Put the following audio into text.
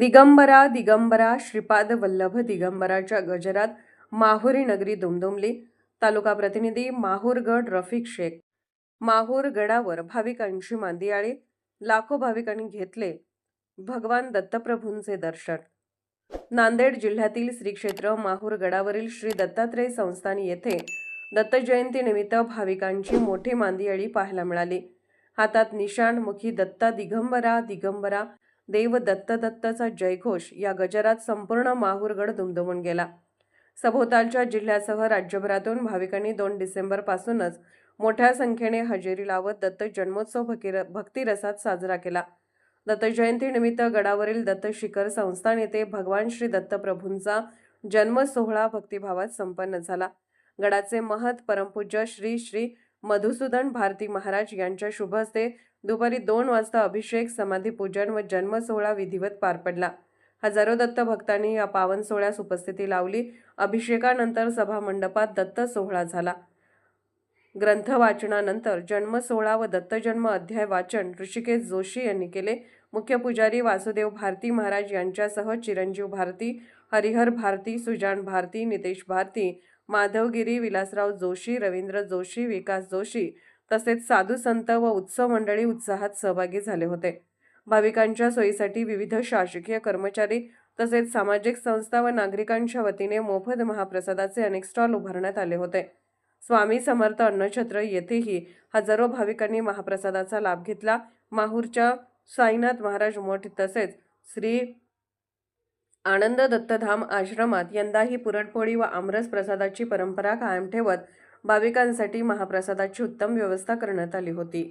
दिगंबरा दिगंबरा श्रीपाद वल्लभ दिगंबराच्या गजरात माहुरी नगरी दुमदुमली तालुका प्रतिनिधी माहूरगड रफिक शेख. माहूर गडावर भाविकांची मांदियाळी लाखो भाविकांनी घेतले भगवान दत्तप्रभूंचे दर्शन. नांदेड जिल्ह्यातील श्री क्षेत्र माहूर गडावरील श्री दत्तात्रेय संस्थान येथे दत्त जयंतीनिमित्त भाविकांची मोठी मांदियाळी पाहायला मिळाली. हातात निशाण मुखी दत्ता दिगंबरा दिगंबरा देव दत्त दत्तचा जयघोष या गजरात संपूर्ण माहूरगड दुमदुमून गेला. सभोवतालच्या जिल्ह्यासह राज्यभरातून भाविकांनी दोन डिसेंबरपासूनच मोठ्या संख्येने हजेरी लावत दत्त जन्मोत्सव भकीर- भक्तिरसात साजरा केला. दत्त जयंतीनिमित्त गडावरील दत्त शिखर संस्थान येथे भगवान श्री दत्तप्रभूंचा जन्म सोहळा भक्तिभावात संपन्न झाला. गडाचे महत परमपूज्य श्री श्री मधुसूदन भारती महाराज यांच्या शुभ हस्ते दुपारी दोन वाजता अभिषेक समाधी पूजन व जन्म सोहळा विधिवत पार पडला. हजारो दत्त भक्तांनी या पावन सोहळ्यास उपस्थिती लावली. अभिषेकानंतर सभा मंडपात दत्त सोहळा झाला. ग्रंथ वाचनानंतर जन्मसोहळा व दत्तजन्म अध्याय वाचन ऋषिकेश जोशी यांनी केले. मुख्य पुजारी वासुदेव भारती महाराज यांच्यासह चिरंजीव भारती हरिहर भारती सुजान भारती नितेश भारती माधवगिरी विलासराव जोशी रवींद्र जोशी विकास जोशी तसेच साधू संत व उत्सव मंडळी उत्साहात सहभागी झाले होते. भाविकांच्या सोयीसाठी विविध शासकीय कर्मचारी तसेच सामाजिक संस्था व नागरिकांच्या वतीने मोफत महाप्रसादाचे अनेक स्टॉल उभारण्यात आले होते. स्वामी समर्थ अन्नछत्र येथेही हजारो भाविकांनी महाप्रसादाचा लाभ घेतला. माहूरच्या साईनाथ महाराज मठ तसेच श्री आनंद दत्तधाम आश्रमात यंदाही पुरणपोळी व आमरस प्रसादाची परंपरा कायम ठेवत भाविकांसाठी महाप्रसादाची उत्तम व्यवस्था करण्यात आली होती.